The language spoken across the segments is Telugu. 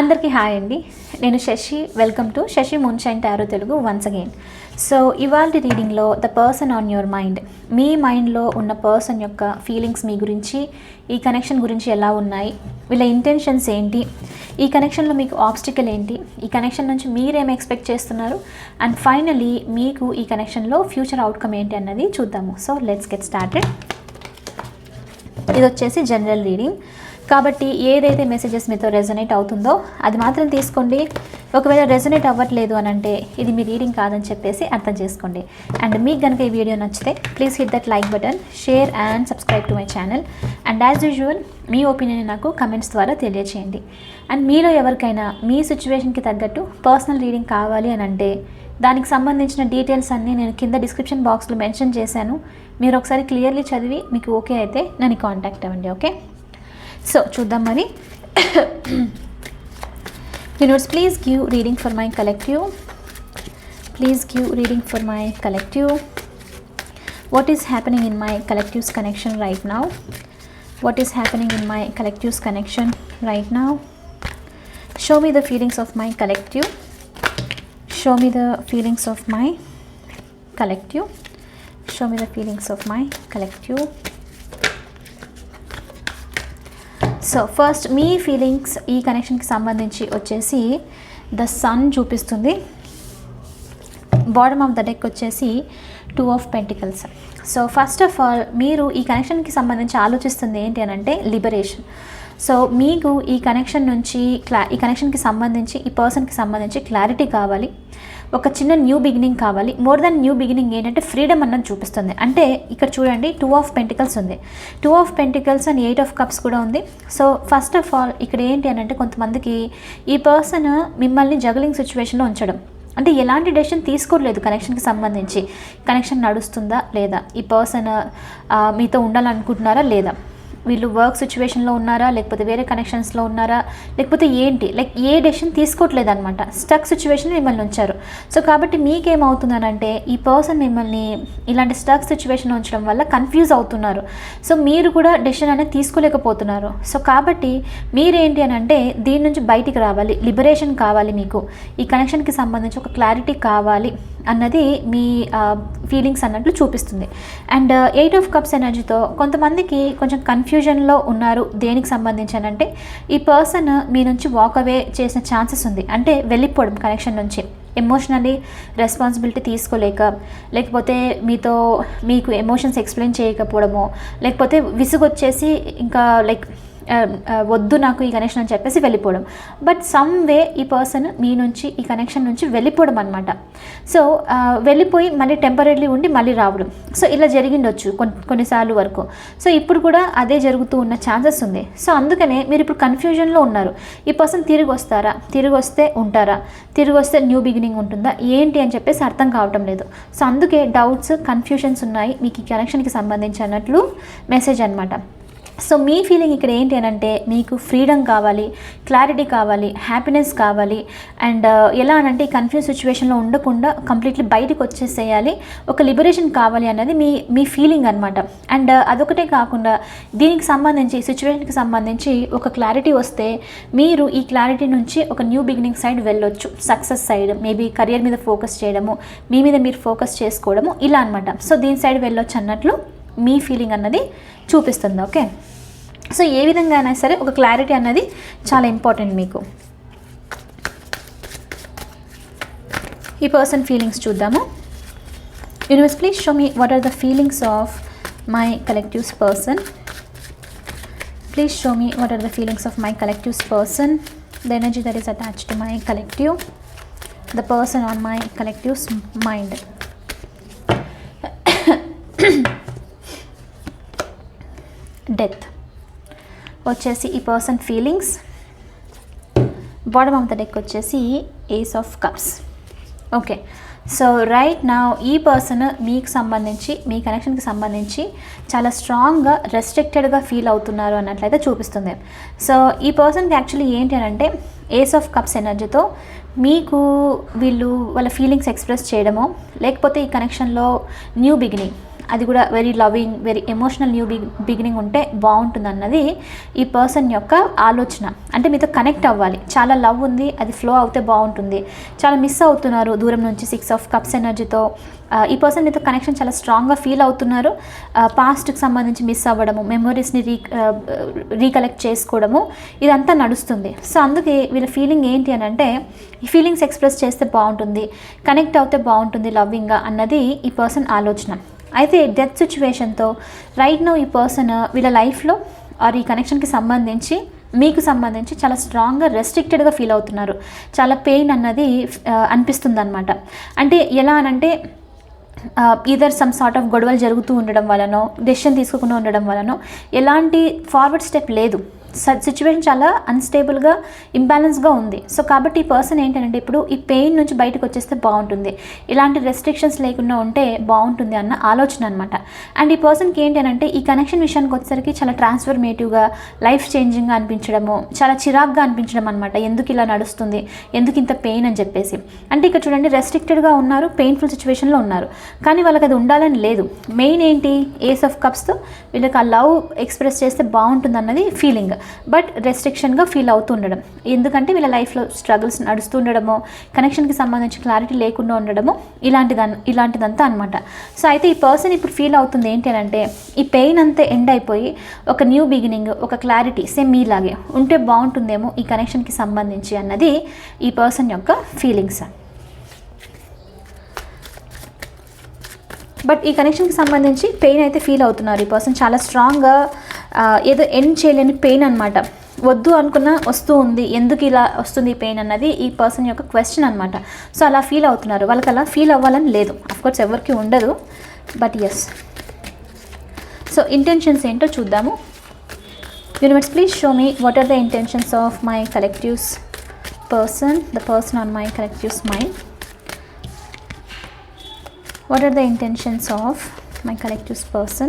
అందరికీ హాయ్ అండి. నేను Sasi. Welcome to Sasi moonshine tarot Telugu once again so ఇవాళ రీడింగ్లో the person on your mind మీ మైండ్లో ఉన్న పర్సన్ యొక్క ఫీలింగ్స్ మీ గురించి ఈ కనెక్షన్ గురించి ఎలా ఉన్నాయి? వీళ్ళ ఇంటెన్షన్స్ ఏంటి? ఈ కనెక్షన్లో మీకు ఆబ్స్టికల్ ఏంటి? ఈ కనెక్షన్ నుంచి మీరేం ఎక్స్పెక్ట్ చేస్తున్నారు? అండ్ ఫైనలీ మీకు ఈ కనెక్షన్లో ఫ్యూచర్ అవుట్కమ్ ఏంటి అన్నది చూద్దాము. సో లెట్స్ గెట్ స్టార్టెడ్ ఇది వచ్చేసి జనరల్ రీడింగ్ కాబట్టి ఏదైతే మెసేజెస్ మీతో రెజనేట్ అవుతుందో అది మాత్రం తీసుకోండి. ఒకవేళ రెజనేట్ అవ్వట్లేదు అని అంటే ఇది మీ రీడింగ్ కాదని చెప్పేసి అర్థం చేసుకోండి. అండ్ మీకు కనుక ఈ వీడియో నచ్చితే please hit that like button share and subscribe to my channel and as usual me opinion నాకు కమెంట్స్ ద్వారా తెలియచేయండి. అండ్ మీలో ఎవరికైనా మీ సిచ్యువేషన్కి తగ్గట్టు పర్సనల్ రీడింగ్ కావాలి అని అంటే దానికి సంబంధించిన డీటెయిల్స్ అన్నీ నేను కింద డిస్క్రిప్షన్ బాక్స్లో మెన్షన్ చేశాను. మీరు ఒకసారి క్లియర్లీ చదివి మీకు ఓకే అయితే నన్ను కాంటాక్ట్ అవ్వండి ఓకే సో చూద్దాం మరి universe please give reading for my collective please give reading for my collective what is happening in my collectives connection right now what is happening in my collectives connection right now show me the feelings of my collective show me the feelings of my collective show me the feelings of my collective So first me feelings ఈ కనెక్షన్కి సంబంధించి వచ్చేసి ద సన్ చూపిస్తుంది. బాటమ్ ఆఫ్ ద డెక్ వచ్చేసి two of pentacles so first of all మీరు ఈ కనెక్షన్కి సంబంధించి ఆలోచిస్తుంది ఏంటి అని అంటే లిబరేషన్ సో మీకు ఈ కనెక్షన్ నుంచి క్లా ఈ కనెక్షన్కి సంబంధించి ఈ పర్సన్కి సంబంధించి క్లారిటీ కావాలి. ఒక చిన్న న్యూ బిగినింగ్ కావాలి. మోర్ దెన్ న్యూ బిగినింగ్ ఏంటంటే ఫ్రీడమ్ అన్నది చూపిస్తుంది. అంటే ఇక్కడ చూడండి టూ ఆఫ్ పెంటికల్స్ ఉంది. Two of pentacles and eight of cups కూడా ఉంది. సో ఫస్ట్ ఆఫ్ ఆల్ ఇక్కడ ఏంటి అని అంటే కొంతమందికి ఈ పర్సన్ మిమ్మల్ని జగలింగ్ సిచ్యువేషన్లో ఉంచడం. అంటే ఎలాంటి డెసిషన్ తీసుకోలేదు కనెక్షన్కి సంబంధించి. కనెక్షన్ నడుస్తుందా లేదా? ఈ పర్సన్ మీతో ఉండాలనుకుంటున్నారా లేదా? వీళ్ళు వర్క్ సిచ్యువేషన్లో ఉన్నారా? లేకపోతే వేరే కనెక్షన్స్లో ఉన్నారా? లేకపోతే ఏంటి? లైక్ ఏ డెసిషన్ తీసుకోవట్లేదు అనమాట స్టక్ సిచ్యువేషన్ మిమ్మల్ని ఉంచారు. సో కాబట్టి మీకేమవుతుందనంటే ఈ పర్సన్ మిమ్మల్ని ఇలాంటి స్టక్ సిచ్యువేషన్ ఉంచడం వల్ల కన్ఫ్యూజ్ అవుతున్నారు. సో మీరు కూడా డెసిషన్ అనేది తీసుకోలేకపోతున్నారు. సో కాబట్టి మీరేంటి అని అంటే దీని నుంచి బయటికి రావాలి. లిబరేషన్ కావాలి మీకు. ఈ కనెక్షన్కి సంబంధించి ఒక క్లారిటీ కావాలి. అన్నది మీ ఫీలింగ్స్ అన్నట్లు చూపిస్తుంది. అండ్ ఎయిట్ ఆఫ్ కప్స్ ఎనర్జీతో కొంతమందికి కొంచెం కన్ఫ్యూజన్లో ఉన్నారు దేనికి సంబంధించి అంటే ఈ పర్సన్ మీ నుంచి వాక్ అవే చేసిన ఛాన్సెస్ ఉంది. అంటే వెళ్ళిపోవడం కనెక్షన్ నుంచి. ఎమోషనలీ రెస్పాన్సిబిలిటీ తీసుకోలేక లేకపోతే మీతో మీకు ఎమోషన్స్ ఎక్స్ప్లెయిన్ చేయకపోవడమో లేకపోతే విసుగొచ్చేసి ఇంకా లైక్ Um, uh, వద్దు నాకు ఈ కనెక్షన్ అని చెప్పేసి వెళ్ళిపోవడం. బట్ సమ్ వే ఈ పర్సన్ మీ నుంచి ఈ కనెక్షన్ నుంచి వెళ్ళిపోవడం అనమాట సో uh, వెళ్ళిపోయి మళ్ళీ టెంపరీ ఉండి మళ్ళీ రావడం. సో ఇలా జరిగిండొచ్చు కొన్ని కొన్నిసార్లు వరకు. సో ఇప్పుడు కూడా అదే జరుగుతూ ఉన్న ఛాన్సెస్ ఉంది. సో అందుకనే మీరు ఇప్పుడు కన్ఫ్యూజన్లో ఉన్నారు. ఈ పర్సన్ తిరిగి వస్తారా? తిరిగి వస్తే ఉంటారా? తిరిగి వస్తే న్యూ బిగినింగ్ ఉంటుందా? ఏంటి అని చెప్పేసి అర్థం కావటం లేదు. సో అందుకే డౌట్స్ కన్ఫ్యూషన్స్ ఉన్నాయి. మీకు ఈ కనెక్షన్కి సంబంధించి అన్నట్లు మెసేజ్ అనమాట సో మీ ఫీలింగ్ ఇక్కడ ఏంటి అని అంటే మీకు ఫ్రీడమ్ కావాలి క్లారిటీ కావాలి హ్యాపీనెస్ కావాలి అండ్ uh, ఎలా అనంటే ఈ కన్ఫ్యూజ్ సిచ్యువేషన్లో ఉండకుండా కంప్లీట్లీ బయటకు వచ్చేసేయాలి. ఒక లిబరేషన్ కావాలి అన్నది మీ మీ ఫీలింగ్ అనమాట అండ్ అదొకటే కాకుండా దీనికి సంబంధించి సిచ్యువేషన్కి సంబంధించి ఒక క్లారిటీ వస్తే మీరు ఈ క్లారిటీ నుంచి ఒక న్యూ బిగినింగ్ సైడ్ వెళ్ళొచ్చు. సక్సెస్ సైడ్ మేబీ కెరియర్ మీద ఫోకస్ చేయడము మీ మీద మీరు ఫోకస్ చేసుకోవడము ఇలా అనమాట సో దీని సైడ్ వెళ్ళొచ్చు అన్నట్లు మీ ఫీలింగ్ అన్నది చూపిస్తుంది ఓకే సో ఏ విధంగా అయినా సరే ఒక క్లారిటీ అన్నది చాలా ఇంపార్టెంట్ మీకు. ఈ పర్సన్ ఫీలింగ్స్ చూద్దాము. Universe please show me what are the feelings of my collectives person please show me what are the feelings of my collectives person the energy that is attach to my collective the person on my collectives mind death వచ్చేసి ఈ person feelings bottom of the deck వచ్చేసి ace of cups okay so right నా ఈ పర్సన్ మీకు సంబంధించి మీ కనెక్షన్కి సంబంధించి చాలా స్ట్రాంగ్గా రెస్ట్రిక్టెడ్గా ఫీల్ అవుతున్నారు అన్నట్లయితే చూపిస్తుంది. సో ఈ పర్సన్కి యాక్చువల్లీ ఏంటి అని అంటే ఏస్ ఆఫ్ కప్స్ ఎనర్జీతో మీకు వీళ్ళు వాళ్ళ ఫీలింగ్స్ ఎక్స్ప్రెస్ చేయడమో లేకపోతే ఈ కనెక్షన్లో న్యూ బిగినింగ్ అది కూడా very loving very emotional new beginning ఉంటే బాగుంటుంది అన్నది ఈ పర్సన్ యొక్క ఆలోచన. అంటే మీతో కనెక్ట్ అవ్వాలి. చాలా లవ్ ఉంది అది ఫ్లో అవుతే బాగుంటుంది. చాలా మిస్ అవుతున్నారు దూరం నుంచి సిక్స్ ఆఫ్ కప్స్ ఎనర్జీతో ఈ పర్సన్ మీతో కనెక్షన్ చాలా స్ట్రాంగ్గా ఫీల్ అవుతున్నారు. పాస్ట్కి సంబంధించి మిస్ అవ్వడము మెమొరీస్ని రీ రీకలెక్ట్ చేసుకోవడము ఇదంతా నడుస్తుంది. సో అందుకే వీళ్ళ ఫీలింగ్ ఏంటి అని అంటే ఈ ఫీలింగ్స్ ఎక్స్ప్రెస్ చేస్తే బాగుంటుంది కనెక్ట్ అవుతే బాగుంటుంది లవ్వింగ్గా అన్నది ఈ పర్సన్ ఆలోచన. అయితే డెత్ సిచ్యువేషన్తో రైట్ నో ఈ పర్సన్ వీళ్ళ లైఫ్లో ఆర్ ఈ కనెక్షన్కి సంబంధించి మీకు సంబంధించి చాలా స్ట్రాంగ్గా రెస్ట్రిక్టెడ్గా ఫీల్ అవుతున్నారు. చాలా పెయిన్ అన్నది అనిపిస్తుంది అనమాట అంటే ఎలా అనంటే ఈదర్ సమ్ సార్ట్ ఆఫ్ గొడవలు జరుగుతూ ఉండడం వలనో డెసిషన్ తీసుకోకుండా ఉండడం వలనో ఎలాంటి ఫార్వర్డ్ స్టెప్ లేదు. సిచ్యువేషన్ చాలా అన్స్టేబుల్గా ఇంబ్యాలెన్స్గా ఉంది. సో కాబట్టి ఈ పర్సన్ ఏంటంటే ఇప్పుడు ఈ పెయిన్ నుంచి బయటకు వచ్చేస్తే బాగుంటుంది. ఇలాంటి రెస్ట్రిక్షన్స్ లేకుండా ఉంటే బాగుంటుంది అన్న ఆలోచన అనమాట అండ్ ఈ పర్సన్కి ఏంటి అంటే ఈ కనెక్షన్ విషయానికి వచ్చేసరికి చాలా ట్రాన్స్ఫర్మేటివ్గా లైఫ్ చేంజింగ్గా అనిపించడము చాలా చిరాగ్గా అనిపించడం అనమాట ఎందుకు ఇలా నడుస్తుంది? ఎందుకు ఇంత పెయిన్ అని చెప్పేసి. అంటే ఇక్కడ చూడండి రెస్ట్రిక్టెడ్గా ఉన్నారు పెయిన్ఫుల్ సిచ్యువేషన్లో ఉన్నారు. కానీ వాళ్ళకి అది ఉండాలని లేదు. మెయిన్ ఏంటి? ఏస్ ఆఫ్ కప్స్తో వీళ్ళకి ఆ లవ్ ఎక్స్ప్రెస్ చేస్తే బాగుంటుంది అన్నది ఫీలింగ్ బట్ రెస్ట్రిక్షన్గా ఫీల్ అవుతూ ఉండడం. ఎందుకంటే వీళ్ళ లైఫ్లో స్ట్రగుల్స్ నడుస్తూ ఉండడము కనెక్షన్కి సంబంధించి క్లారిటీ లేకుండా ఉండడము ఇలాంటిదన్ ఇలాంటిదంతా అనమాట సో అయితే ఈ పర్సన్ ఇప్పుడు ఫీల్ అవుతుంది ఏంటి అంటే ఈ పెయిన్ అంతా ఎండ్ అయిపోయి ఒక న్యూ బిగినింగ్ ఒక క్లారిటీ సేమ్ మీలాగే ఉంటే బాగుంటుందేమో ఈ కనెక్షన్కి సంబంధించి అన్నది ఈ పర్సన్ యొక్క ఫీలింగ్స్. బట్ ఈ కనెక్షన్కి సంబంధించి పెయిన్ అయితే ఫీల్ అవుతున్నారు. ఈ పర్సన్ చాలా స్ట్రాంగ్గా ఏదో ఎండ్ చేయలేని పెయిన్ అనమాట వద్దు అనుకున్న వస్తూ ఉంది. ఎందుకు ఇలా వస్తుంది పెయిన్ అన్నది ఈ పర్సన్ యొక్క క్వశ్చన్ అనమాట సో అలా ఫీల్ అవుతున్నారు. వాళ్ళకి అలా ఫీల్ అవ్వాలని లేదు. అఫ్కోర్స్ ఎవరికి ఉండదు. బట్ ఎస్ సో ఇంటెన్షన్స్ ఏంటో చూద్దాము. Universe please show me what are the intentions of my collectives person the person on my collectives mind what are the intentions of my collectives person?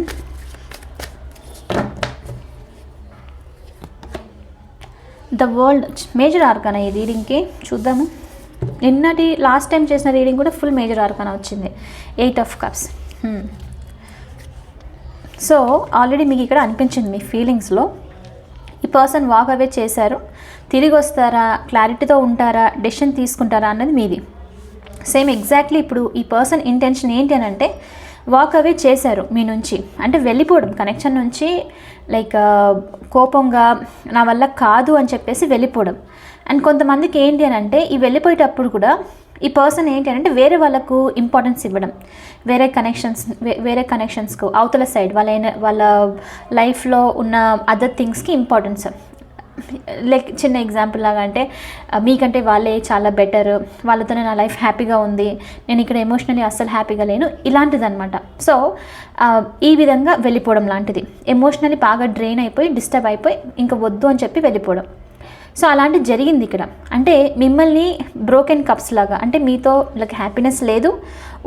The world major arcana ఈ రీడింగ్కి చూద్దాము. నిన్నటి లాస్ట్ టైం చేసిన రీడింగ్ కూడా ఫుల్ మేజర్ ఆర్కానా వచ్చింది. Eight of cups. So already మీకు ఇక్కడ అనిపించింది మీ ఫీలింగ్స్లో ఈ పర్సన్ వాక్ అవే చేశారు. తిరిగి వస్తారా? క్లారిటీతో ఉంటారా? డెసిషన్ తీసుకుంటారా? అన్నది మీది. సేమ్ ఎగ్జాక్ట్లీ ఇప్పుడు ఈ పర్సన్ ఇంటెన్షన్ ఏంటి అని అంటే వాక్ అవే చేశారు మీ నుంచి. అంటే వెళ్ళిపోవడం కనెక్షన్ నుంచి లైక్ కోపంగా నా వల్ల కాదు అని చెప్పేసి వెళ్ళిపోవడం. అండ్ కొంతమందికి ఏంటి అని అంటే ఈ వెళ్ళిపోయేటప్పుడు కూడా ఈ పర్సన్ ఏంటి అంటే వేరే వాళ్ళకు ఇంపార్టెన్స్ ఇవ్వడం. వేరే కనెక్షన్స్ వేరే కనెక్షన్స్కు అవతల సైడ్ వాళ్ళ వాళ్ళ లైఫ్లో ఉన్న అదర్ థింగ్స్కి ఇంపార్టెన్స్ లైక్ చిన్న ఎగ్జాంపుల్ లాగా అంటే మీకంటే వాళ్ళే చాలా బెటర్ వాళ్ళతోనే నా లైఫ్ హ్యాపీగా ఉంది. నేను ఇక్కడ ఎమోషనలీ అస్సలు హ్యాపీగా లేను. ఇలాంటిదన్నమాట. సో ఈ విధంగా వెళ్ళిపోవడం లాంటిది. ఎమోషనలీ బాగా డ్రైన్ అయిపోయి డిస్టర్బ్ అయిపోయి ఇంకా వద్దు అని చెప్పి వెళ్ళిపోవడం. సో అలాంటి జరిగింది ఇక్కడ. అంటే మిమ్మల్ని బ్రోకెన్ కప్స్ లాగా అంటే మీతో లైక్ హ్యాపీనెస్ లేదు.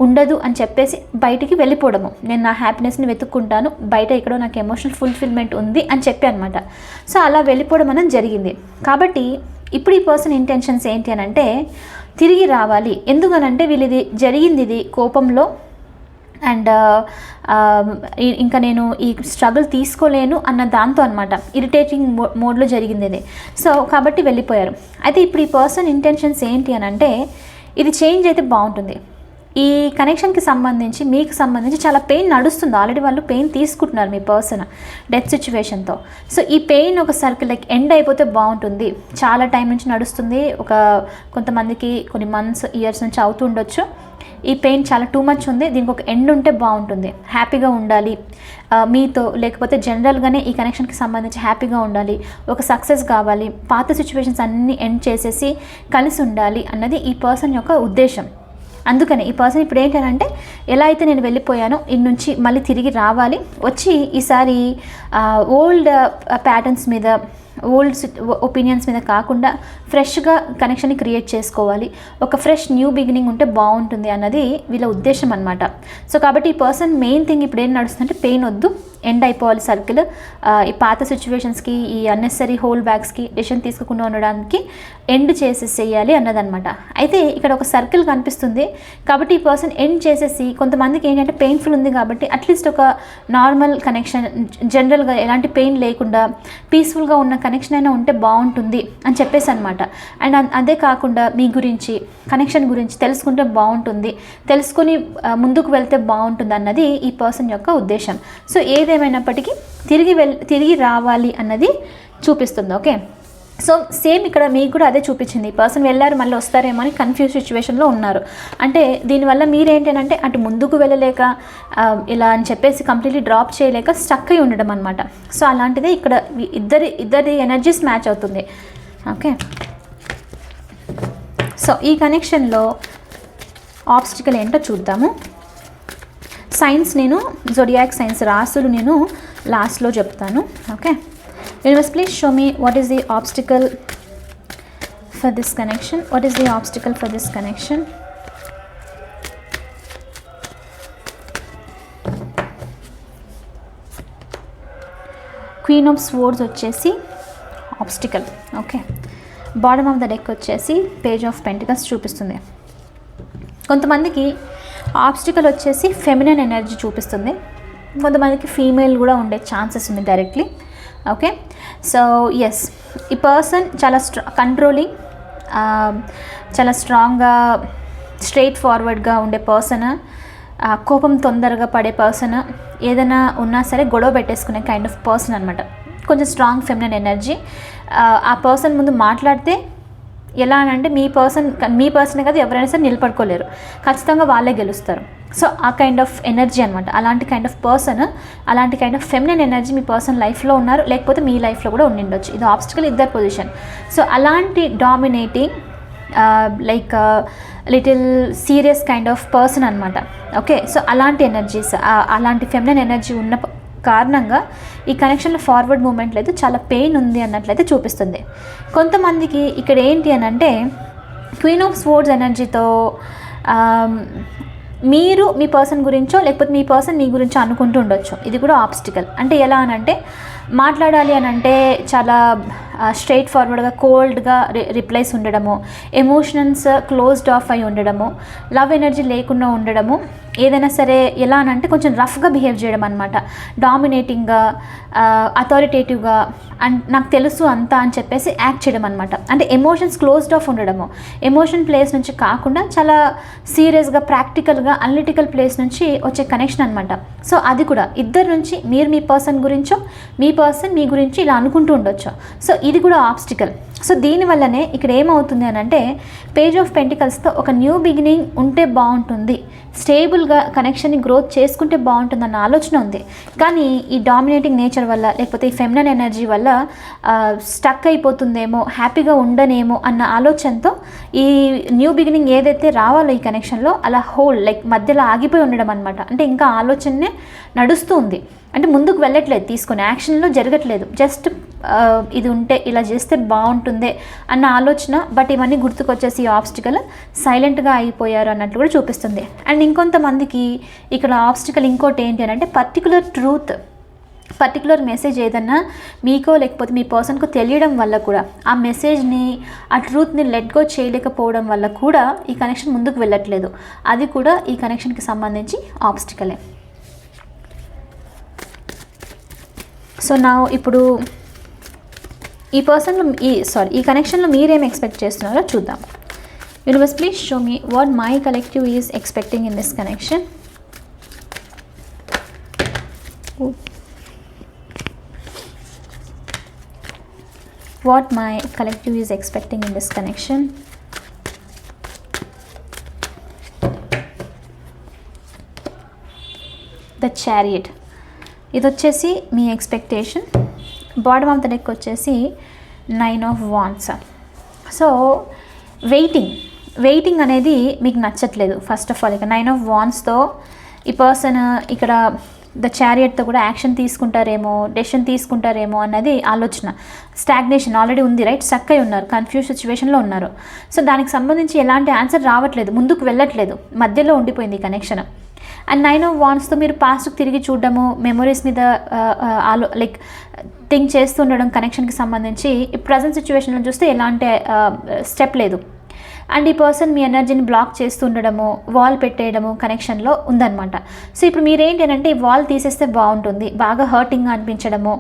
ఉండదు అని చెప్పేసి బయటికి వెళ్ళిపోవడము. నేను నా హ్యాపీనెస్ని వెతుక్కుంటాను బయట ఎక్కడో నాకు ఎమోషనల్ ఫుల్ఫిల్మెంట్ ఉంది అని చెప్పి అనమాట సో అలా వెళ్ళిపోవడం అనేది జరిగింది. కాబట్టి ఇప్పుడు ఈ పర్సన్ ఇంటెన్షన్స్ ఏంటి అని అంటే తిరిగి రావాలి. ఎందుకనంటే వీళ్ళది జరిగింది ఇది కోపంలో. అండ్ ఇంకా నేను ఈ స్ట్రగుల్ తీసుకోలేను అన్న దాంతో అనమాట ఇరిటేటింగ్ మో మోడ్లో జరిగింది ఇది. సో కాబట్టి వెళ్ళిపోయారు. అయితే ఇప్పుడు ఈ పర్సన్ ఇంటెన్షన్స్ ఏంటి అని అంటే ఇది చేంజ్ అయితే బాగుంటుంది. ఈ కనెక్షన్కి సంబంధించి మీకు సంబంధించి చాలా పెయిన్ నడుస్తుంది. ఆల్రెడీ వాళ్ళు పెయిన్ తీసుకుంటున్నారు మీ పర్సన్ డెత్ సిచ్యువేషన్తో సో ఈ పెయిన్ ఒక సర్కిల్ లైక్ ఎండ్ అయిపోతే బాగుంటుంది. చాలా టైం నుంచి నడుస్తుంది. ఒక కొంతమందికి కొన్ని మంత్స్ ఇయర్స్ నుంచి అవుతూ ఉండొచ్చు. ఈ పెయిన్ చాలా టూ మచ్ ఉంది. దీనికి ఒక ఎండ్ ఉంటే బాగుంటుంది. హ్యాపీగా ఉండాలి. మీతో లేకపోతే జనరల్గానే ఈ కనెక్షన్కి సంబంధించి హ్యాపీగా ఉండాలి. ఒక సక్సెస్ కావాలి. పాత సిచ్యువేషన్స్ అన్నీ ఎండ్ చేసేసి కలిసి ఉండాలి అన్నది ఈ పర్సన్ యొక్క ఉద్దేశం. అందుకని ఈ పర్సన్ ఇప్పుడు ఏంటంటే ఎలా అయితే నేను వెళ్ళిపోయానో ఇన్ నుంచి మళ్ళీ తిరిగి రావాలి వచ్చి ఈసారి ఓల్డ్ ప్యాటర్న్స్ uh, మీద ఓల్డ్ ఒపీనియన్స్ మీద కాకుండా ఫ్రెష్గా కనెక్షన్ని క్రియేట్ చేసుకోవాలి. ఒక ఫ్రెష్ న్యూ బిగినింగ్ ఉంటే బాగుంటుంది అన్నది వీళ్ళ ఉద్దేశం అనమాట సో కాబట్టి ఈ పర్సన్ మెయిన్ థింగ్ ఇప్పుడు ఏం నడుస్తుందంటే పెయిన్ వద్దు ఎండ్ అయిపోవాలి సర్కిల్. ఈ పాత సిచ్యువేషన్స్కి ఈ అన్నెసరీ హోల్ బ్యాగ్స్కి డెసిషన్ తీసుకోకుండా ఉండడానికి ఎండ్ చేసేసేయాలి అన్నదనమాట అయితే ఇక్కడ ఒక సర్కిల్ కనిపిస్తుంది. కాబట్టి ఈ పర్సన్ ఎండ్ చేసేసి కొంతమందికి ఏంటంటే పెయిన్ఫుల్ ఉంది కాబట్టి అట్లీస్ట్ ఒక నార్మల్ కనెక్షన్ జనరల్గా ఎలాంటి పెయిన్ లేకుండా పీస్ఫుల్గా ఉన్న కనెక్షన్ కనెక్షన్ అయినా ఉంటే బాగుంటుంది అని చెప్పేసి అనమాట అండ్ అదే కాకుండా మీ గురించి కనెక్షన్ గురించి తెలుసుకుంటే బాగుంటుంది. తెలుసుకొని ముందుకు వెళ్తే బాగుంటుంది అన్నది ఈ పర్సన్ యొక్క ఉద్దేశం. సో ఏదేమైనప్పటికీ తిరిగి వెల్ తిరిగి రావాలి అన్నది చూపిస్తుంది ఓకే? సో సేమ్ ఇక్కడ మీకు కూడా అదే చూపించింది. ఈ పర్సన్ వెళ్ళారు మళ్ళీ వస్తారేమో అని కన్ఫ్యూజ్ సిచ్యువేషన్లో ఉన్నారు. అంటే దీనివల్ల మీరేంటంటే అటు ముందుకు వెళ్ళలేక ఇలా అని చెప్పేసి కంప్లీట్లీ డ్రాప్ చేయలేక స్టక్ అయి ఉండడం అనమాట సో అలాంటిదే ఇక్కడ ఇద్దరి ఇద్దరి ఎనర్జీస్ మ్యాచ్ అవుతుంది. ఓకే? సో ఈ కనెక్షన్లో ఆబ్స్టికల్ ఏంటో చూద్దాము. సైన్స్ నేను జొడియాక్ సైన్స్ రాసులు నేను లాస్ట్లో చెప్తాను. Okay? Universe please show me what is the obstacle for this connection what is the obstacle for this connection queen of swords వచ్చేసి obstacle okay bottom of the deck వచ్చేసి పేజ్ ఆఫ్ పెంటికల్స్ చూపిస్తుంది. కొంతమందికి ఆబ్స్టికల్ వచ్చేసి ఫెమినన్ ఎనర్జీ చూపిస్తుంది. కొంతమందికి ఫీమేల్ కూడా ఉండే ఛాన్సెస్ ఉంది డైరెక్ట్లీ ఓకే సో ఎస్ ఈ పర్సన్ చాలా స్ట్రా కంట్రోలింగ్ um, చాలా స్ట్రాంగ్గా స్ట్రైట్ ఫార్వర్డ్గా ఉండే పర్సన్ కోపం తొందరగా పడే పర్సన్ ఏదైనా ఉన్నా సరే గొడవ పెట్టేసుకునే కైండ్ ఆఫ్ పర్సన్ అనమాట. కొంచెం స్ట్రాంగ్ ఫెమినన్ ఎనర్జీ ఆ పర్సన్ ముందు మాట్లాడితే ఎలా అని అంటే మీ పర్సన్ మీ పర్సన్ కదా ఎవరైనా సరే నిలబడుకోలేరు. ఖచ్చితంగా వాళ్ళే గెలుస్తారు. సో ఆ కైండ్ ఆఫ్ ఎనర్జీ అనమాట అలాంటి కైండ్ ఆఫ్ పర్సన్ అలాంటి కైండ్ ఆఫ్ ఫెమినైన్ ఎనర్జీ మీ పర్సన్ లైఫ్లో ఉన్నారు. లేకపోతే మీ లైఫ్లో కూడా ఉండిండొచ్చు ఇది ఆబ్స్టికల్ ఇద్దరు పొజిషన్ సో అలాంటి dominating like little serious kind of person అనమాట ఓకే సో అలాంటి ఎనర్జీస్ అలాంటి ఫెమినన్ ఎనర్జీ ఉన్న కారణంగా ఈ కనెక్షన్లో ఫార్వర్డ్ మూమెంట్ లేదు చాలా పెయిన్ ఉంది అన్నట్లయితే చూపిస్తుంది. కొంతమందికి ఇక్కడ ఏంటి అని అంటే క్వీన్ ఆఫ్ స్పోర్ట్స్ ఎనర్జీతో మీరు మీ పర్సన్ గురించో లేకపోతే మీ పర్సన్ మీ గురించో అనుకుంటూ ఉండొచ్చు. ఇది కూడా ఆబ్స్టికల్ అంటే ఎలా అని అంటే మాట్లాడాలి అని అంటే చాలా స్ట్రైట్ ఫార్వర్డ్గా కోల్డ్గా రి రిప్లైస్ ఉండడము ఎమోషన్స్ క్లోజ్డ్ ఆఫ్ అయి ఉండడము లవ్ ఎనర్జీ లేకుండా ఉండడము ఏదైనా సరే ఎలా అని అంటే కొంచెం రఫ్గా బిహేవ్ చేయడం అనమాట డామినేటింగ్గా అథారిటేటివ్గా అండ్ నాకు తెలుసు అంతా అని చెప్పేసి యాక్ట్ చేయడం అనమాట అంటే ఎమోషన్స్ క్లోజ్డ్ ఆఫ్ ఉండడము. ఎమోషన్ ప్లేస్ నుంచి కాకుండా చాలా సీరియస్గా ప్రాక్టికల్గా అనలిటికల్ ప్లేస్ నుంచి వచ్చే కనెక్షన్ అనమాట సో అది కూడా. ఇద్దరు నుంచి మీరు మీ పర్సన్ గురించో మీ పర్సన్ మీ గురించి ఇలా అనుకుంటూ ఉండొచ్చు. సో ఇది కూడా ఆబ్స్టికల్ సో దీనివల్లనే ఇక్కడ ఏమవుతుంది అని అంటే పేజ్ ఆఫ్ పెంటికల్స్తో ఒక న్యూ బిగినింగ్ ఉంటే బాగుంటుంది. స్టేబుల్గా కనెక్షన్ని గ్రోత్ చేసుకుంటే బాగుంటుంది అన్న ఆలోచన ఉంది. కానీ ఈ డామినేటింగ్ నేచర్ వల్ల లేకపోతే ఈ ఫెమినన్ ఎనర్జీ వల్ల స్టక్ అయిపోతుందేమో హ్యాపీగా ఉండనేమో అన్న ఆలోచనతో ఈ న్యూ బిగినింగ్ ఏదైతే రావాలో ఈ కనెక్షన్లో అలా హోల్ లైక్ మధ్యలో ఆగిపోయి ఉండడం అనమాట అంటే ఇంకా ఆలోచననే నడుస్తూ ఉంది. అంటే ముందుకు వెళ్ళట్లేదు తీసుకొని యాక్షన్లో జరగట్లేదు. జస్ట్ ఇది ఉంటే ఇలా చేస్తే బాగుంటుందే అన్న ఆలోచన బట్ ఇవన్నీ గుర్తుకొచ్చేసి ఆబ్స్టికల్ సైలెంట్గా అయిపోయారు అన్నట్లు కూడా చూపిస్తుంది. అండ్ ఇంకొంతమందికి ఇక్కడ ఆబ్స్టికల్ ఇంకోటి ఏంటి అని అంటే పర్టికులర్ ట్రూత్ పర్టికులర్ మెసేజ్ ఏదన్నా మీకో లేకపోతే మీ పర్సన్కు తెలియడం వల్ల కూడా ఆ మెసేజ్ని ఆ ట్రూత్ని లెట్ గో చేయలేకపోవడం వల్ల కూడా ఈ కనెక్షన్ ముందుకు వెళ్ళట్లేదు. అది కూడా ఈ కనెక్షన్కి సంబంధించి ఆబ్స్టికలే సో నా ఇప్పుడు ఈ పర్సన్లో ఈ సారీ ఈ కనెక్షన్లో మీరేం ఎక్స్పెక్ట్ చేస్తున్నారో చూద్దాం. Universe please show me what my collective is expecting in this connection what my collective is expecting in this connection. The chariot ఇది వచ్చేసి మీ expectation bottom of the deck వచ్చేసి nine of wands so waiting waiting అనేది మీకు నచ్చట్లేదు. ఫస్ట్ ఆఫ్ ఆల్ ఇక నైన్ ఆఫ్ వాన్స్తో ఈ పర్సన్ ఇక్కడ ద చారియట్తో కూడా యాక్షన్ తీసుకుంటారేమో డెసిషన్ తీసుకుంటారేమో అన్నది ఆలోచన. స్టాగ్నేషన్ ఆల్రెడీ ఉంది రైట్ స్టక్ అయి ఉన్నారు కన్ఫ్యూజ్ సిచ్యువేషన్లో ఉన్నారు. సో దానికి సంబంధించి ఎలాంటి ఆన్సర్ రావట్లేదు ముందుకు వెళ్ళట్లేదు. మధ్యలో ఉండిపోయింది కనెక్షన్ అండ్ నైన్ ఆఫ్ వాన్స్తో మీరు పాస్ట్కి తిరిగి చూడడము మెమొరీస్ మీద uh, uh, ఆలో లైక్ థింక్ చేస్తుండడం కనెక్షన్కి సంబంధించి ప్రజెంట్ సిచ్యువేషన్లో చూస్తే ఎలాంటి uh, స్టెప్ లేదు. అండ్ ఈ పర్సన్ మీ ఎనర్జీని బ్లాక్ చేస్తూ ఉండడము వాల్ పెట్టేయడము కనెక్షన్లో ఉందన్నమాట. సో ఇప్పుడు మీరేంటి అంటే ఈ వాల్ తీసేస్తే బాగుంటుంది. బాగా హర్టింగ్గా అనిపించడము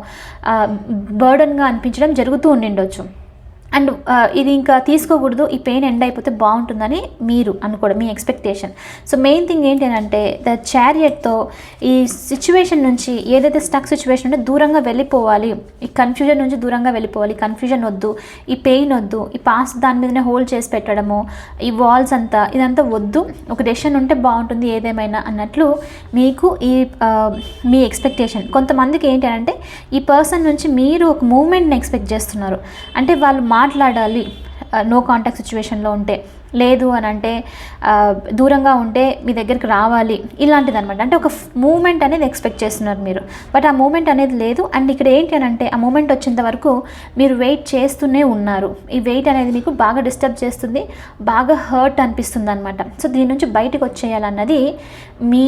బర్డన్గా అనిపించడం జరుగుతూ ఉండిండొచ్చు. అండ్ ఇది ఇంకా తీసుకోకూడదు. ఈ పెయిన్ ఎండ్ అయిపోతే బాగుంటుందని మీరు అనుకోవడం మీ ఎక్స్పెక్టేషన్ సో మెయిన్ థింగ్ ఏంటి అంటే ద చారియట్తో ఈ సిచ్యువేషన్ నుంచి ఏదైతే స్టక్ సిచ్యువేషన్ ఉంటే దూరంగా వెళ్ళిపోవాలి. ఈ కన్ఫ్యూజన్ నుంచి దూరంగా వెళ్ళిపోవాలి. కన్ఫ్యూజన్ వద్దు ఈ పెయిన్ వద్దు ఈ పాస్ట్ దాని మీదనే హోల్డ్ చేసి పెట్టడము ఈ వాల్స్ అంతా ఇదంతా వద్దు. ఒక డెసిషన్ ఉంటే బాగుంటుంది ఏదేమైనా అన్నట్లు మీకు ఈ మీ ఎక్స్పెక్టేషన్ కొంతమందికి ఏంటి అంటే ఈ పర్సన్ నుంచి మీరు ఒక మూమెంట్ని ఎక్స్పెక్ట్ చేస్తున్నారు. అంటే వాళ్ళు మా మాట్లాడాలి నో కాంటాక్ట్ సిచ్యువేషన్లో ఉంటే. లేదు అని అంటే దూరంగా ఉంటే మీ దగ్గరికి రావాలి ఇలాంటిది అనమాట అంటే ఒక మూమెంట్ అనేది ఎక్స్పెక్ట్ చేస్తున్నారు మీరు. బట్ ఆ మూమెంట్ అనేది లేదు. అండ్ ఇక్కడ ఏంటి అని అంటే ఆ మూమెంట్ వచ్చేంత వరకు మీరు వెయిట్ చేస్తూనే ఉన్నారు. ఈ వెయిట్ అనేది మీకు బాగా డిస్టర్బ్ చేస్తుంది బాగా హర్ట్ అనిపిస్తుంది అనమాట సో దీని నుంచి బయటకు వచ్చేయాలన్నది మీ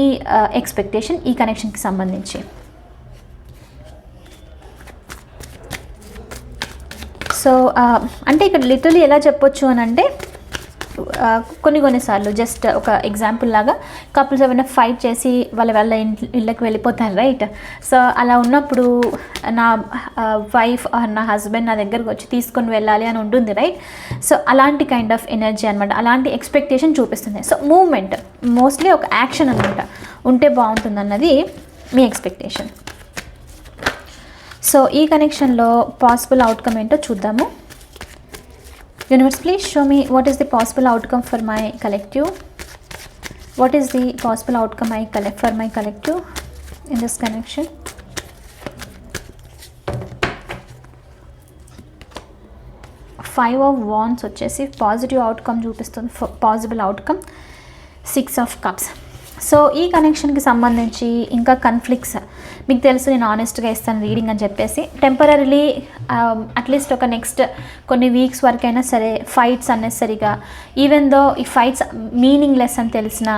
ఎక్స్పెక్టేషన్ ఈ కనెక్షన్కి సంబంధించి. సో అంటే ఇక్కడ లిటరలీ ఎలా చెప్పొచ్చు అని అంటే కొన్ని కొన్నిసార్లు జస్ట్ ఒక ఎగ్జాంపుల్ లాగా కపుల్స్ ఏమైనా ఫైట్ చేసి వాళ్ళ వాళ్ళ ఇంట్ ఇళ్ళకి వెళ్ళిపోతారు రైట్ సో అలా ఉన్నప్పుడు నా వైఫ్ ఆర్ నా హస్బెండ్ నా దగ్గరకు వచ్చి తీసుకొని వెళ్ళాలి అని ఉంటుంది రైట్ సో అలాంటి కైండ్ ఆఫ్ ఎనర్జీ అనమాట అలాంటి ఎక్స్పెక్టేషన్ చూపిస్తుంది. సో మూమెంట్ మోస్ట్లీ ఒక యాక్షన్ అనమాట ఉంటే బాగుంటుంది అన్నది మీ ఎక్స్పెక్టేషన్ సో ఈ కనెక్షన్లో పాసిబుల్ అవుట్కమ్ ఏంటో చూద్దాము. Universe please show me what is the possible outcome for my collective what is the possible outcome I collect for my collective in this connection five of wands వచ్చేసి పాజిటివ్ అవుట్కమ్ చూపిస్తుంది possible outcome six of cups so ఈ కనెక్షన్కి సంబంధించి ఇంకా కన్ఫ్లిక్ట్స్ మీకు తెలుసు నేను ఆనెస్ట్గా ఇస్తాను రీడింగ్ అని చెప్పేసి. టెంపరీలీ అట్లీస్ట్ um, ఒక నెక్స్ట్ కొన్ని వీక్స్ వరకైనా సరే ఫైట్స్ అన్నెసరిగా ఈవెన్ దో ఈ ఫైట్స్ మీనింగ్లెస్ అని తెలిసిన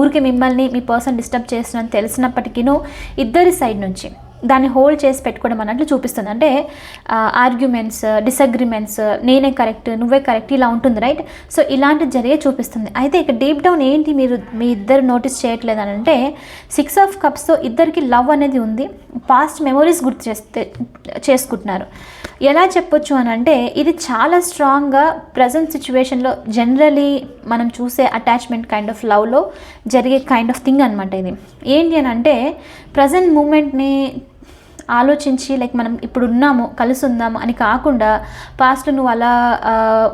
ఊరికి మిమ్మల్ని మీ పర్సన్ డిస్టర్బ్ చేసిన తెలిసినప్పటికీను ఇద్దరి సైడ్ నుంచి దాన్ని హోల్డ్ చేసి పెట్టుకోవడం అన్నట్లు చూపిస్తుంది. అంటే ఆర్గ్యుమెంట్స్ డిసగ్రిమెంట్స్ నేనే కరెక్ట్ నువ్వే కరెక్ట్ ఇలా ఉంటుంది రైట్ సో ఇలాంటిది జరిగే చూపిస్తుంది. అయితే ఇక డీప్ డౌన్ ఏంటి మీరు మీ ఇద్దరు నోటీస్ చేయట్లేదు అని అంటే సిక్స్ ఆఫ్ కప్స్తో ఇద్దరికి లవ్ అనేది ఉంది. పాస్ట్ మెమొరీస్ గుర్తు చేస్తే చేసుకుంటున్నారు. ఎలా చెప్పొచ్చు అని అంటే ఇది చాలా స్ట్రాంగ్గా ప్రజెంట్ సిచ్యువేషన్లో జనరలీ మనం చూసే అటాచ్మెంట్ కైండ్ ఆఫ్ లవ్లో జరిగే కైండ్ ఆఫ్ థింగ్ అనమాట ఇది. ఏంటి అని అంటే ప్రజెంట్ మూమెంట్ని ఆలోచించి లైక్ మనం ఇప్పుడు ఉన్నాము కలిసి ఉందాము అని కాకుండా పాస్ట్లో నువ్వు అలా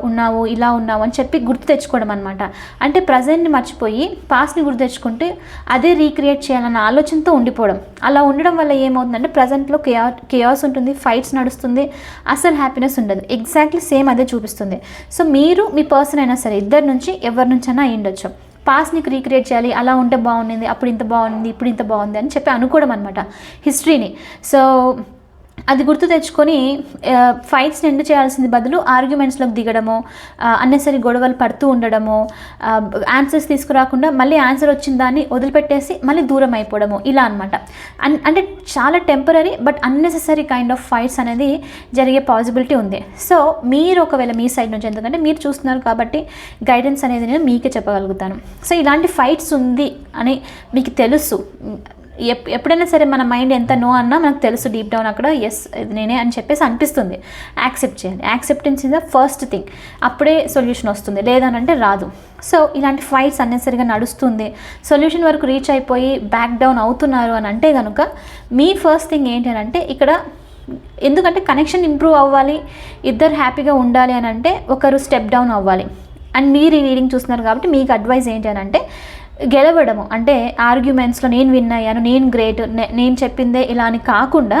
ఉన్నావు ఇలా ఉన్నావు అని చెప్పి గుర్తు తెచ్చుకోవడం అనమాట అంటే ప్రజెంట్ని మర్చిపోయి పాస్ట్ని గుర్తు తెచ్చుకుంటే అదే రీక్రియేట్ చేయాలన్న ఆలోచనతో ఉండిపోవడం. అలా ఉండడం వల్ల ఏమవుతుందంటే ప్రజెంట్లో కేయా కేయాస్ ఉంటుంది ఫైట్స్ నడుస్తుంది అసలు హ్యాపీనెస్ ఉండదు. ఎగ్జాక్ట్లీ సేమ్ అదే చూపిస్తుంది. సో మీరు మీ పర్సన్ అయినా సరే ఇద్దరి నుంచి ఎవరి నుంచైనా అయ్యిండొచ్చు. నీకు రీక్రియేట్ చేయాలి అలా ఉంటే బాగుండింది అప్పుడు ఇంత బాగుంది ఇప్పుడు ఇంత బాగుంది అని చెప్పి అనుకోవడం అనమాట హిస్టరీని సో అది గుర్తు తెచ్చుకొని ఫైట్స్ని ఎండ్ చేయాల్సింది బదులు ఆర్గ్యుమెంట్స్లోకి దిగడము అన్నెసరి గొడవలు పడుతూ ఉండడము ఆన్సర్స్ తీసుకురాకుండా మళ్ళీ ఆన్సర్ వచ్చిన దాన్ని వదిలిపెట్టేసి మళ్ళీ దూరం అయిపోవడము ఇలా అనమాట అంటే చాలా temporary but unnecessary kind of fights అనేది జరిగే పాసిబిలిటీ ఉంది. సో మీరు ఒకవేళ మీ సైడ్ నుంచి ఎందుకంటే మీరు చూస్తున్నారు కాబట్టి గైడెన్స్ అనేది నేను మీకే చెప్పగలుగుతాను. సో ఇలాంటి ఫైట్స్ ఉంది అని మీకు తెలుసు. ఎప్ ఎప్పుడైనా సరే మన మైండ్ ఎంత నో అన్నా మనకు తెలుసు డీప్ డౌన్ అక్కడ ఎస్ ఇది నేనే అని చెప్పేసి అనిపిస్తుంది. యాక్సెప్ట్ చేయాలి acceptance is the first thing. అప్పుడే సొల్యూషన్ వస్తుంది. లేదనంటే రాదు. సో ఇలాంటి ఫైట్స్ అన్నెసరిగా నడుస్తుంది. సొల్యూషన్ వరకు రీచ్ అయిపోయి బ్యాక్ డౌన్ అవుతున్నారు అని అంటే కనుక మీ ఫస్ట్ థింగ్ ఏంటి అని అంటే ఇక్కడ ఎందుకంటే కనెక్షన్ ఇంప్రూవ్ అవ్వాలి ఇద్దరు హ్యాపీగా ఉండాలి అని అంటే ఒకరు స్టెప్ డౌన్ అవ్వాలి. అండ్ మీరు ఈ రీడింగ్ చూస్తున్నారు కాబట్టి మీకు అడ్వైజ్ ఏంటి అని అంటే గెలవడము. అంటే ఆర్గ్యుమెంట్స్లో నేను విన్ అయ్యాను నేను గ్రేట్ నేను చెప్పిందే ఇలా అని కాకుండా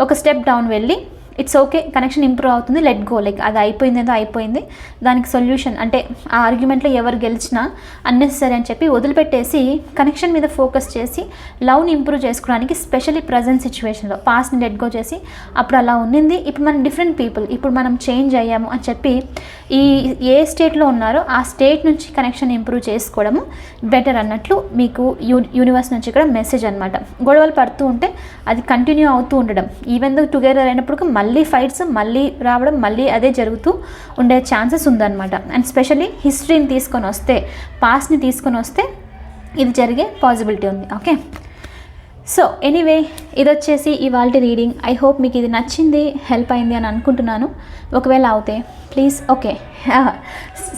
ఒక స్టెప్ డౌన్ వెళ్ళి ఇట్స్ ఓకే కనెక్షన్ ఇంప్రూవ్ అవుతుంది లెట్ గో లైక్ అది అయిపోయింది ఏదో అయిపోయింది. దానికి సొల్యూషన్ అంటే ఆ ఆర్గ్యుమెంట్లో ఎవరు గెలిచినా అన్నెసరీ అని చెప్పి వదిలిపెట్టేసి కనెక్షన్ మీద ఫోకస్ చేసి లవ్ని ఇంప్రూవ్ చేసుకోవడానికి స్పెషల్లీ ప్రజెంట్ సిచ్యువేషన్లో పాస్ట్ని లెట్ గో చేసి అప్పుడు అలా ఉన్నింది. ఇప్పుడు మనం డిఫరెంట్ పీపుల్ ఇప్పుడు మనం చేంజ్ అయ్యాము అని చెప్పి ఈ ఏ స్టేట్లో ఉన్నారో ఆ స్టేట్ నుంచి కనెక్షన్ ఇంప్రూవ్ చేసుకోవడము బెటర్ అన్నట్లు మీకు యూ యూనివర్స్ నుంచి ఇక్కడ మెసేజ్ అనమాట గొడవలు పడుతూ ఉంటే అది కంటిన్యూ అవుతూ ఉండడం. ఈవెన్ దో టుగెదర్ అయినప్పుడు మళ్ళీ మళ్ళీ ఫైట్స్ మళ్ళీ రావడం మళ్ళీ అదే జరుగుతూ ఉండే ఛాన్సెస్ ఉందన్నమాట. అండ్ స్పెషల్లీ హిస్టరీని తీసుకొని వస్తే పాస్ట్ని తీసుకొని వస్తే ఇది జరిగే పాసిబిలిటీ ఉంది. ఓకే సో ఎనీవే ఇది వచ్చేసి ఇవాళ రీడింగ్ ఐ హోప్ మీకు ఇది నచ్చింది హెల్ప్ అయింది అని అనుకుంటున్నాను. ఒకవేళ అవుతే ప్లీజ్ ఓకే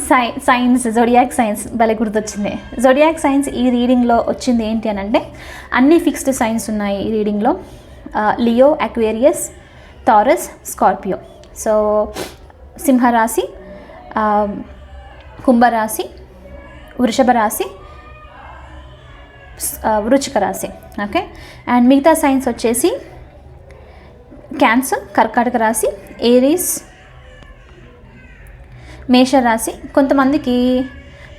సై సైన్స్ జొడియాక్ సైన్స్ భలే గుర్తొచ్చింది. జొడియాక్ సైన్స్ ఈ రీడింగ్లో వచ్చింది ఏంటి అని అంటే అన్ని ఫిక్స్డ్ సైన్స్ ఉన్నాయి ఈ రీడింగ్లో Leo Aquarius Taurus Scorpio so సింహరాశి కుంభరాశి వృషభ రాశి వృచిక రాశి ఓకే అండ్ మిగతా సైన్స్ వచ్చేసి క్యాన్సర్ కర్కాటక రాశి ఏరీస్ మేషరాశి కొంతమందికి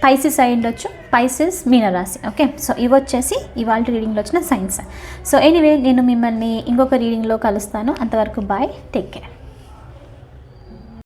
పైసిస్ అయి ఉండొచ్చు పైసిస్ మీనరాశి ఓకే సో ఇవి వచ్చేసి ఇవాళ రీడింగ్లో వచ్చిన సైన్స్ సో ఎనీవే నేను మిమ్మల్ని ఇంకొక రీడింగ్లో కలుస్తాను. అంతవరకు బాయ్ టేక్ కేర్